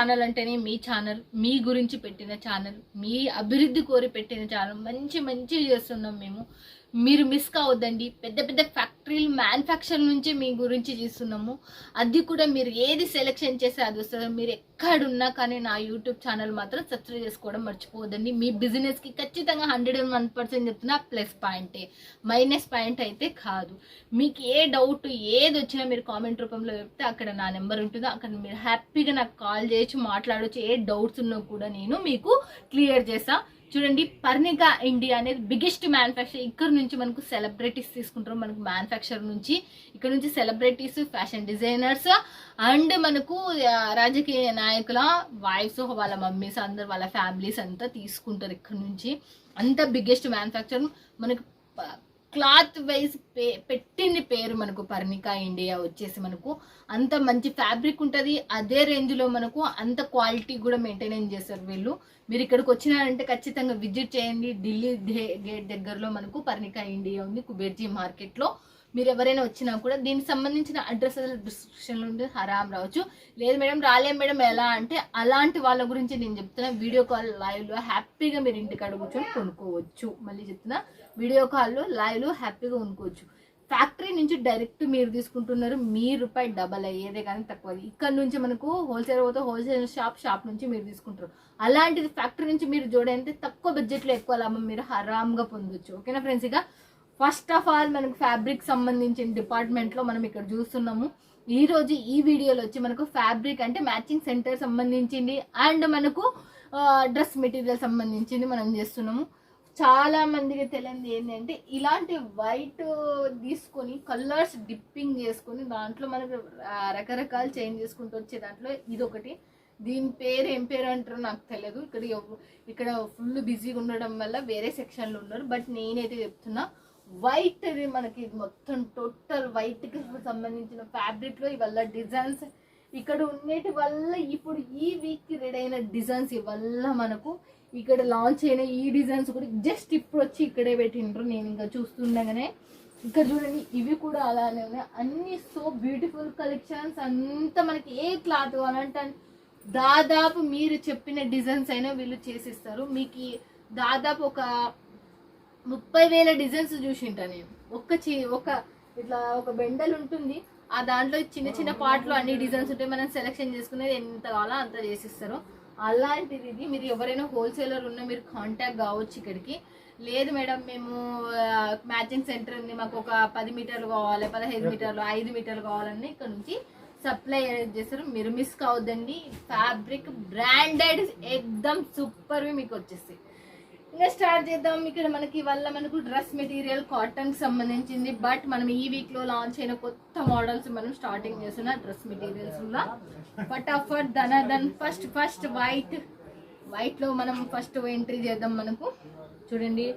Channel అంటేనే మీ channel మీ గురించి పెట్టిన ఛానల్ మీ అభివృద్ధి కోరి పెట్టిన ఛానల్ మంచి మంచి చేస్తున్నాం మేము. మీరు మిస్ కావద్దండి. పెద్ద పెద్ద ఫ్యాక్టరీలు మ్యానుఫ్యాక్చర్ నుంచి మీ గురించి చూస్తున్నాము. అది కూడా మీరు ఏది సెలెక్షన్ చేస్తే అది వస్తుంది. మీరు ఎక్కడున్నా కానీ నా యూట్యూబ్ ఛానల్ మాత్రం సబ్స్క్రైబ్ చేసుకోవడం మర్చిపోవద్దండి. మీ బిజినెస్కి ఖచ్చితంగా హండ్రెడ్ అండ్ వన్ పర్సెంట్ చెప్తున్నా ప్లస్ పాయింటే మైనస్ పాయింట్ అయితే కాదు. మీకు ఏ డౌట్ ఏది వచ్చినా మీరు కామెంట్ రూపంలో చెప్తే అక్కడ నా నెంబర్ ఉంటుంది. అక్కడ మీరు హ్యాపీగా నాకు కాల్ చేయొచ్చు మాట్లాడవచ్చు ఏ డౌట్స్ ఉన్నా కూడా నేను మీకు క్లియర్ చేస్తాను చూడండి పర్ణిక ఇండియా అనేది బిగ్గెస్ట్ మ్యానుఫ్యాక్చర్ ఇక్కడ నుంచి మనకు సెలబ్రిటీస్ తీసుకుంటారు. మనకు మ్యానుఫ్యాక్చర్ నుంచి ఇక్కడ నుంచి సెలబ్రిటీస్ ఫ్యాషన్ డిజైనర్స్ అండ్ మనకు రాజకీయ నాయకుల వైఫ్స్ వాళ్ళ మమ్మీస్ అందరు వాళ్ళ ఫ్యామిలీస్ అంతా తీసుకుంటారు ఇక్కడ నుంచి. అంత బిగ్గెస్ట్ మ్యానుఫ్యాక్చర్ మనకు క్లాత్ వైజ్ పే పెట్టింది పేరు మనకు పర్ణికా ఇండియా వచ్చేసి మనకు అంత మంచి ఫ్యాబ్రిక్ ఉంటుంది. అదే రేంజ్లో మనకు అంత క్వాలిటీ కూడా మెయింటైన్ చేస్తారు వీళ్ళు. మీరు ఇక్కడికి వచ్చినారంటే ఖచ్చితంగా విజిట్ చేయండి. ఢిల్లీ గేట్ దగ్గరలో మనకు పర్ణికా ఇండియా ఉంది. కుబేర్జీ మార్కెట్లో మీరు ఎవరైనా వచ్చినా కూడా దీనికి సంబంధించిన అడ్రస్ డిస్క్రిప్షన్లో ఉంటుంది హరాం రావచ్చు. లేదు మేడం రాలేం మేడం ఎలా అంటే అలాంటి వాళ్ళ గురించి నేను చెప్తున్నా. వీడియో కాల్ లైవ్లో హ్యాపీగా మీరు ఇంటికాడ కూర్చొని కొనుక్కోవచ్చు. మళ్ళీ చెప్తున్నా వీడియో కాల్లో లైవ్లో హ్యాపీగా కొనుక్కోవచ్చు. ఫ్యాక్టరీ నుంచి డైరెక్ట్ మీరు తీసుకుంటున్నారు మీ రూపాయి డబల్ అయ్యేదే కానీ తక్కువ ఇక్కడ నుంచి మనకు హోల్సేల్ పోతే హోల్సేల్ షాప్ షాప్ నుంచి మీరు తీసుకుంటారు. అలాంటిది ఫ్యాక్టరీ నుంచి మీరు చూడంటే తక్కువ బడ్జెట్లో ఎక్కువ లాభం మీరు హరామ్గా పొందొచ్చు. ఓకేనా ఫ్రెండ్స్ ఇక ఫస్ట్ ఆఫ్ ఆల్ మనకు ఫ్యాబ్రిక్ సంబంధించిన డిపార్ట్మెంట్లో మనం ఇక్కడ చూస్తున్నాము. ఈ రోజు ఈ వీడియోలో వచ్చి మనకు ఫ్యాబ్రిక్ అంటే మ్యాచింగ్ సెంటర్ సంబంధించింది అండ్ మనకు డ్రెస్ మెటీరియల్ సంబంధించింది మనం చేస్తున్నాము. చాలా మందికి తెలియంది ఏంటంటే ఇలాంటి వైట్ తీసుకొని కలర్స్ డిప్పింగ్ చేసుకొని దాంట్లో మనకు రకరకాల చేంజ్ చేసుకుంటూ వచ్చే దాంట్లో ఇదొకటి. దీని పేరు ఏం పేరు అంటారో నాకు తెలియదు. ఇక్కడ ఇక్కడ ఫుల్ బిజీగా ఉండడం వల్ల వేరే సెక్షన్లో ఉన్నారు. బట్ నేనైతే చెప్తున్నా వైట్ ఇది మనకి మొత్తం టోటల్ వైట్కి సంబంధించిన ఫ్యాబ్రిక్లో ఇవల్ల డిజైన్స్ ఇక్కడ ఉండేటి వల్ల ఇప్పుడు ఈ వీక్కి రెడీ అయిన డిజైన్స్ ఇవల్ల మనకు ఇక్కడ లాంచ్ అయిన ఈ డిజైన్స్ కూడా జస్ట్ ఇప్పుడు వచ్చి ఇక్కడే పెట్టిండ్రు. నేను ఇంకా చూస్తుండగానే ఇక్కడ చూడండి ఇవి కూడా అలానే ఉన్నాయి. అన్ని సో బ్యూటిఫుల్ కలెక్షన్స్ అంతా మనకి ఏ క్లాత్ కావాలంటే దాదాపు మీరు చెప్పిన డిజైన్స్ అయినా వీళ్ళు చేసిస్తారు. మీకు దాదాపు ఒక ముప్పై వేల డిజైన్స్ చూసింటా నేను. ఒక్క చి ఒక ఇట్లా ఒక బెండల్ ఉంటుంది. ఆ దాంట్లో చిన్న చిన్న పార్ట్లో అన్ని డిజైన్స్ ఉంటాయి. మనం సెలెక్షన్ చేసుకునేది ఎంత కావాలో అంత చేసిస్తారు. అలాంటిది ఇది మీరు ఎవరైనా హోల్సేలర్ ఉన్నా మీరు కాంటాక్ట్ కావచ్చు ఇక్కడికి. లేదు మేడం మేము మ్యాచింగ్ సెంటర్ ఉంది. మాకు ఒక పది మీటర్లు కావాలి పదహైదు మీటర్లు ఐదు మీటర్లు కావాలని ఇక్కడ నుంచి సప్లై చేస్తారు. మీరు మిస్ కావద్దండి. ఫ్యాబ్రిక్ బ్రాండెడ్ ఎక్దమ్ సూపర్వి మీకు వచ్చేస్తాయి. ఇంకా స్టార్ట్ చేద్దాం. ఇక్కడ మనకి వల్ల మనకు డ్రెస్ మెటీరియల్ కాటన్కి సంబంధించింది. బట్ మనం ఈ వీక్లో లాంచ్ అయిన కొత్త మోడల్స్ మనం స్టార్టింగ్ చేస్తున్న డ్రెస్ మెటీరియల్స్లో. ఫటాఫట్ దన్ ఫస్ట్ ఫస్ట్ వైట్ వైట్లో మనం ఫస్ట్ ఎంట్రీ చేద్దాం మనకు. చూడండి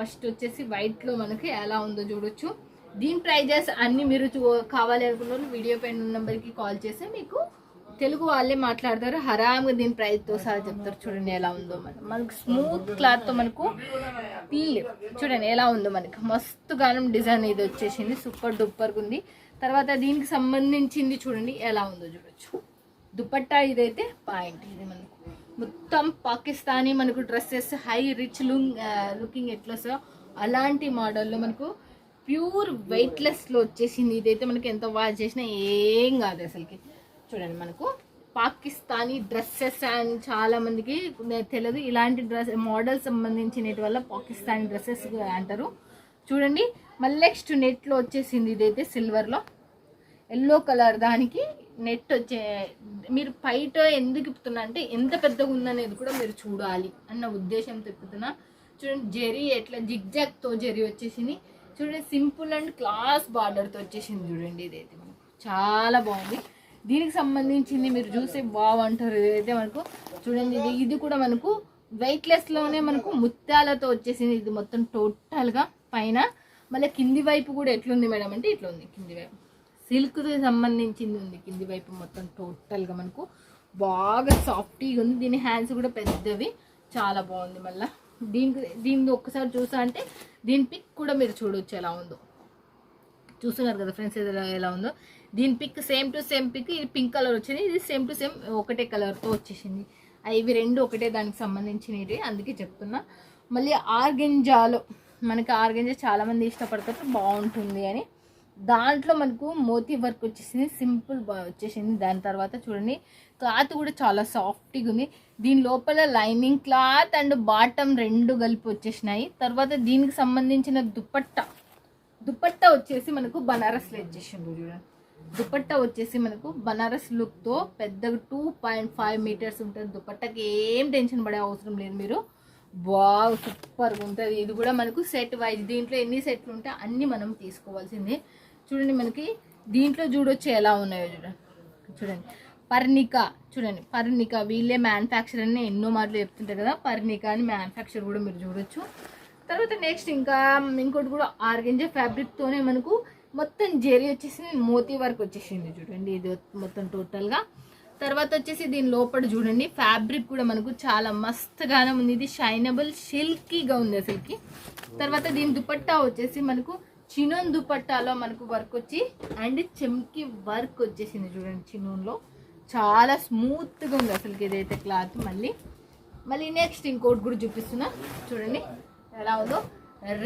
ఫస్ట్ వచ్చేసి వైట్లో మనకి ఎలా ఉందో చూడొచ్చు. దీని ప్రైజెస్ అన్నీ మీరు చూ- కావాలి అనుకున్న వీడియో పైన నెంబర్కి కాల్ చేస్తే మీకు తెలుగు వాళ్ళే మాట్లాడతారు. హరామ్గా దీని ప్రైస్తో సహా చెప్తారు. చూడండి ఎలా ఉందో మనకు మనకు స్మూత్ క్లాత్తో మనకు పీల్ చూడండి ఎలా ఉందో మనకి. మస్తు గానం డిజైన్ ఇది వచ్చేసింది. సూపర్ డూపర్ ఉంది. తర్వాత దీనికి సంబంధించింది చూడండి ఎలా ఉందో చూడొచ్చు. దుపట్టా ఇదైతే పాయింట్ ఇది మనకు. మొత్తం పాకిస్తానీ మనకు డ్రెస్సెస్ హై రిచ్ లుంగ్ లుకింగ్ ఎట్లా వస్తుందో అలాంటి మోడల్లో మనకు ప్యూర్ వెయిట్లెస్లో వచ్చేసింది. ఇదైతే మనకి ఎంత వాచ్ చేసినా ఏం కాదు అసలుకి. చూడండి మనకు పాకిస్తానీ డ్రెస్సెస్ అండ్ చాలా మందికి తెలియదు ఇలాంటి డ్రెస్ మోడల్స్ సంబంధించినటి వల్ల పాకిస్తానీ డ్రెస్సెస్ అంటారు. చూడండి మళ్ళీ నెక్స్ట్ నెట్లో వచ్చేసింది ఇదైతే సిల్వర్లో. ఎల్లో కలర్ దానికి నెట్ వచ్చే మీరు పైట ఎందుకు ఇప్పుతున్నా అంటే ఎంత పెద్దగా ఉందనేది కూడా మీరు చూడాలి అన్న ఉద్దేశంతో ఇప్పుతున్నా. చూడండి జెరీ ఎట్లా జిగ్జాగ్తో జెరీ వచ్చేసింది. చూడండి సింపుల్ అండ్ క్లాస్ బార్డర్తో వచ్చేసింది చూడండి ఇదైతే మనకు. చాలా బాగుంది. దీనికి సంబంధించింది మీరు చూసి బాగుంటారు ఇదైతే మనకు చూడండి ఇది ఇది కూడా మనకు వెయిట్లెస్లోనే మనకు ముత్యాలతో వచ్చేసింది. ఇది మొత్తం టోటల్గా పైన మళ్ళీ కింది వైపు కూడా ఎట్లుంది మేడం అంటే ఇట్లా ఉంది కింది వైపు. సిల్క్ సంబంధించింది ఉంది కింది వైపు మొత్తం టోటల్గా మనకు బాగా సాఫ్టీగా ఉంది. దీని హ్యాండ్స్ కూడా పెద్దవి. చాలా బాగుంది మళ్ళీ. దీనికి దీన్ని ఒక్కసారి చూసా అంటే దీని పిక్ కూడా మీరు చూడొచ్చు ఎలా ఉందో. చూస్తున్నారు కదా ఫ్రెండ్స్ ఇది ఎలా- ఉందో. దీని pic same to same pic ఇది పింక్ కలర్ వచ్చింది ఇది సేమ్ టు సేమ్ ఒకటే కలర్తో వచ్చేసింది. ఇవి రెండు ఒకటే దానికి సంబంధించినవి అందుకే చెప్తున్నా. మళ్ళీ ఆర్గెంజాలో మనకి ఆర్గెంజా చాలామంది ఇష్టపడతారు బాగుంటుంది అని. దాంట్లో మనకు మోతీ వర్క్ వచ్చేసింది సింపుల్ వచ్చేసింది. దాని తర్వాత చూడండి క్లాత్ కూడా చాలా సాఫ్ట్గా ఉంది. దీని లోపల లైనింగ్ క్లాత్ అండ్ బాటమ్ రెండు కలిపి వచ్చేసినాయి. తర్వాత దీనికి సంబంధించిన దుపట్టా దుపట్టా వచ్చేసి మనకు బనారస్లో ఇచ్చేసిండు చూడండి దుపట్టా వచ్చేసి మనకు బనారస్ లుక్తో పెద్దగా టూ పాయింట్ ఫైవ్ మీటర్స్ ఉంటుంది. దుపట్టాకి ఏం టెన్షన్ పడే అవసరం లేదు మీరు. బాగా సూపర్గా ఉంటుంది. ఇది కూడా మనకు సెట్ వైజ్ దీంట్లో ఎన్ని సెట్లు ఉంటే అన్ని మనం తీసుకోవాల్సిందే. చూడండి మనకి దీంట్లో చూడొచ్చు ఎలా ఉన్నాయో చూడండి చూడండి. పర్ణిక చూడండి. పర్ణిక వీళ్ళే మ్యానుఫ్యాక్చర్ అని ఎన్నో మాటలు చెప్తుంటారు కదా. పర్ణిక అని మ్యానుఫ్యాక్చర్ కూడా మీరు చూడొచ్చు. తర్వాత నెక్స్ట్ ఇంకా ఇంకోటి కూడా ఆర్గెంజా ఫ్యాబ్రిక్తోనే మనకు మొత్తం జెరీ వచ్చేసింది మోతీ వర్క్ వచ్చేసింది చూడండి. ఇది మొత్తం టోటల్గా తర్వాత వచ్చేసి దీని లోపల చూడండి ఫ్యాబ్రిక్ కూడా మనకు చాలా మస్తుగానే ఉంది. ఇది షైనబుల్ సిల్కీగా ఉంది అసలుకి. తర్వాత దీని దుపట్టా వచ్చేసి మనకు చినోన్ దుపట్టాలో మనకు వర్క్ వచ్చి అండ్ చెమ్కి వర్క్ వచ్చేసింది చూడండి చినోన్లో. చాలా స్మూత్గా ఉంది అసలుకి ఇదైతే క్లాత్ మళ్ళీ. మళ్ళీ నెక్స్ట్ ఇంకోటి కూడా చూపిస్తున్నా. చూడండి. ఎలా ఉందో?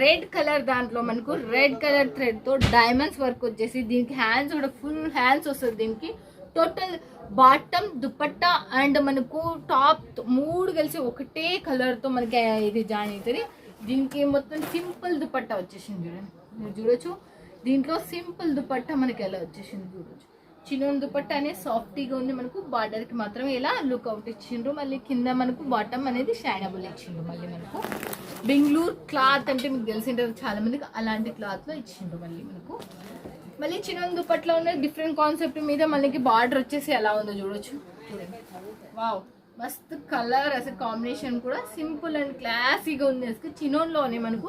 రెడ్ కలర్ దాంట్లో మనకు రెడ్ కలర్ థ్రెడ్తో డైమండ్స్ వర్క్ వచ్చేసి దీనికి హ్యాండ్స్ కూడా ఫుల్ హ్యాండ్స్ వస్తుంది దీనికి. టోటల్ బాటమ్ దుపట్టా అండ్ మనకు టాప్ మూడు కలిసి ఒకటే కలర్తో మనకి ఇది జాయిన్ అవుతుంది. దీనికి మొత్తం సింపుల్ దుపట్టా వచ్చేసింది చూడండి. మీరు చూడొచ్చు. దీంట్లో సింపుల్ దుపట్టా మనకి ఎలా వచ్చేసింది చూడొచ్చు. చిన్న దుపట్ట అనేది సాఫ్టీగా ఉంది మనకు. బార్డర్కి మాత్రం ఇలా లుక్ అవుట్ ఇచ్చిండ్రు. మళ్ళీ కింద మనకు బాటమ్ అనేది షైనబుల్ ఇచ్చిండ్రు మళ్ళీ మనకు. బెంగళూరు క్లాత్ అంటే మీకు తెలిసింటారు చాలా మందికి అలాంటి క్లాత్లో ఇచ్చిండ్రు మళ్ళీ మనకు. మళ్ళీ చిన్న దుప్పట్లో ఉన్న డిఫరెంట్ కాన్సెప్ట్ మీద మనకి బార్డర్ వచ్చేసి ఎలా ఉందో చూడొచ్చు. చూడండి. వావ్. మస్తు కలర్ అసలు కాంబినేషన్ కూడా సింపుల్ అండ్ క్లాసీగా ఉంది. అసలు చినోన్లోనే మనకు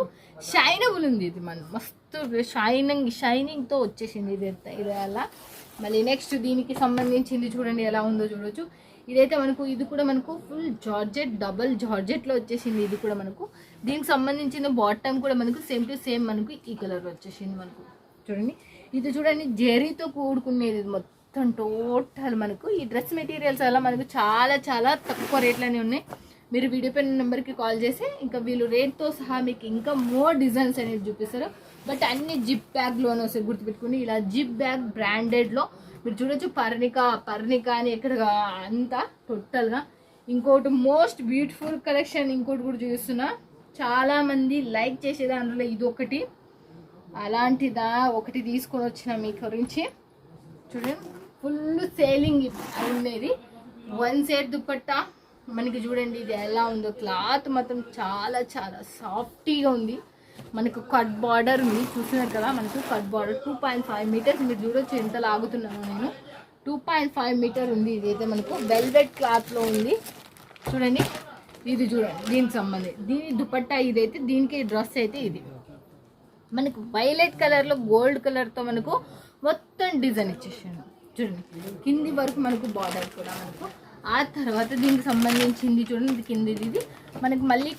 షైనబుల్ ఉంది ఇది మనం మస్తు షైనింగ్ షైనింగ్తో వచ్చేసింది ఇది ఇది అలా మళ్ళీ నెక్స్ట్ దీనికి సంబంధించింది చూడండి ఎలా ఉందో చూడొచ్చు. ఇదైతే మనకు ఇది కూడా మనకు ఫుల్ జార్జెట్ డబల్ జార్జెట్లో వచ్చేసింది. ఇది కూడా మనకు దీనికి సంబంధించిన బాటమ్ కూడా మనకు సేమ్ టు సేమ్ మనకు ఈ కలర్ వచ్చేసింది మనకు. చూడండి. ఇది చూడండి జెరీతో కూడుకునేది ఇది మొత్తం టోటల్ మనకు ఈ డ్రెస్ మెటీరియల్స్ అలా మనకు చాలా చాలా తక్కువ రేట్లనే ఉన్నాయి. మీరు వీడియో పైన నెంబర్కి కాల్ చేసి ఇంకా వీళ్ళు రేట్తో సహా మీకు ఇంకా మోర్ డిజైన్స్ అనేది చూపిస్తారు. బట్ అన్ని జిప్ బ్యాగ్లోనే వస్తాయి గుర్తుపెట్టుకుని ఇలా జిప్ బ్యాగ్ బ్రాండెడ్లో మీరు చూడొచ్చు పర్ణిక పర్ణిక అని ఎక్కడ అంతా టోటల్గా ఇంకోటి మోస్ట్ బ్యూటిఫుల్ కలెక్షన్ ఇంకోటి కూడా చూపిస్తున్నా. చాలామంది లైక్ చేసే దాంట్లో ఇది ఒకటి. అలాంటిదా ఒకటి తీసుకొని వచ్చిన మీ గురించి. చూడండి. ఫుల్ సేలింగ్ ఉండేది. వన్ సైడ్ దుప్పట్టా మనకి చూడండి ఇది ఎలా ఉందో. క్లాత్ మాత్రం చాలా చాలా సాఫ్టీగా ఉంది. మనకు కట్ బార్డర్ ఉంది. చూసినారు కదా మనకు cut border two point five metres. మీరు చూడొచ్చు ఎంత లాగుతున్నాను నేను. టూ పాయింట్ ఫైవ్ మీటర్ ఉంది ఇదైతే మనకు. వెల్వెట్ క్లాత్లో ఉంది. చూడండి. ఇది చూడండి దీనికి సంబంధించి. దీని దుపట్టా ఇదైతే దీనికి డ్రెస్ అయితే ఇది. మనకు వైలెట్ కలర్లో గోల్డ్ కలర్తో మనకు మొత్తం డిజైన్ ఇచ్చేసాను చూడండి కింది వరకు మనకు బార్డర్ కూడా మనకు. ఆ తర్వాత దీనికి సంబంధించింది చూడండి ఇది కిందిది ఇది. మనకి మళ్ళీ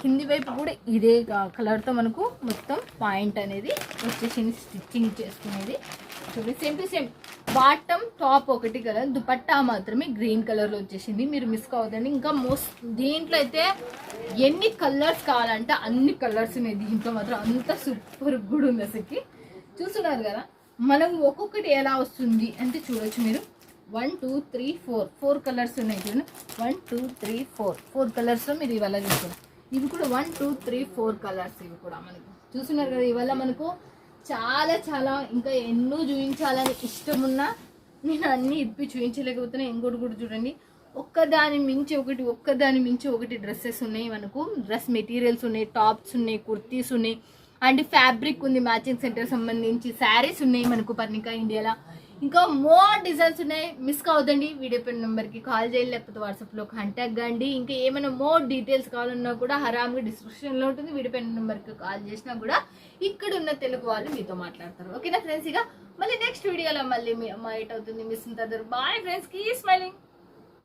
కింది వైపు కూడా ఇదే కలర్తో మనకు మొత్తం పాయింట్ అనేది వచ్చేసింది స్టిచ్చింగ్ చేసుకునేది. చూడండి same to same bottom top ఒకటి కలర్ దుపట్టా మాత్రమే గ్రీన్ కలర్లో వచ్చేసింది. మీరు మిస్ కావద్దండి. ఇంకా మోస్ట్ దీంట్లో అయితే ఎన్ని కలర్స్ కావాలంటే అన్ని కలర్స్ ఉన్నాయి. దీంట్లో మాత్రం అంత సూపర్ కూడా ఉంది అసలుకి. చూస్తున్నారు కదా? మనకు ఒక్కొక్కటి ఎలా వస్తుంది అంటే చూడొచ్చు మీరు. One two three four four colours ఉన్నాయి చూడండి. One two three four four కలర్స్లో మీరు ఇవాళ చూస్తారు. ఇవి కూడా one two three four colours ఇవి కూడా మనకు. చూస్తున్నారు కదా ఇవాళ మనకు చాలా చాలా ఇంకా ఎన్నో చూపించాలని ఇష్టం ఉన్నా నేను అన్ని ఇప్పి చూపించలేకపోతున్నా. ఇంకోటి కూడా చూడండి. ఒక్కదాని మించి ఒకటి ఒక్కదాని మించి ఒకటి డ్రెస్సెస్ ఉన్నాయి మనకు. డ్రెస్ మెటీరియల్స్ ఉన్నాయి టాప్స్ ఉన్నాయి కుర్తీస్ ఉన్నాయి. అండ్ ఫ్యాబ్రిక్ ఉంది మ్యాచింగ్ సెంటర్ సంబంధించి. శారీస్ ఉన్నాయి మనకు పర్ణిక ఇండియాలో. ఇంకా మోర్ డిజైన్స్ ఉన్నాయి. మిస్ కావద్దండి. వీడియో పెన్ నెంబర్కి కాల్ చేయాలి లేకపోతే వాట్సాప్లో కాంటాక్ట్ కాండి. ఇంకా ఏమైనా మోర్ డీటెయిల్స్ కావాలన్నా కూడా హరామ్గా డిస్క్రిప్షన్లో ఉంటుంది. వీడియో పెన్ నెంబర్కి కాల్ చేసినా కూడా ఇక్కడ ఉన్న తెలుగు వాళ్ళు మీతో మాట్లాడతారు. ఓకేనా ఫ్రెండ్స్? ఇక మళ్ళీ నెక్స్ట్ వీడియోలో మళ్ళీ మీ అమ్మాయి అవుతుంది. మిస్ ఉంటుంది బాయ్ ఫ్రెండ్స్ కీ స్మైలింగ్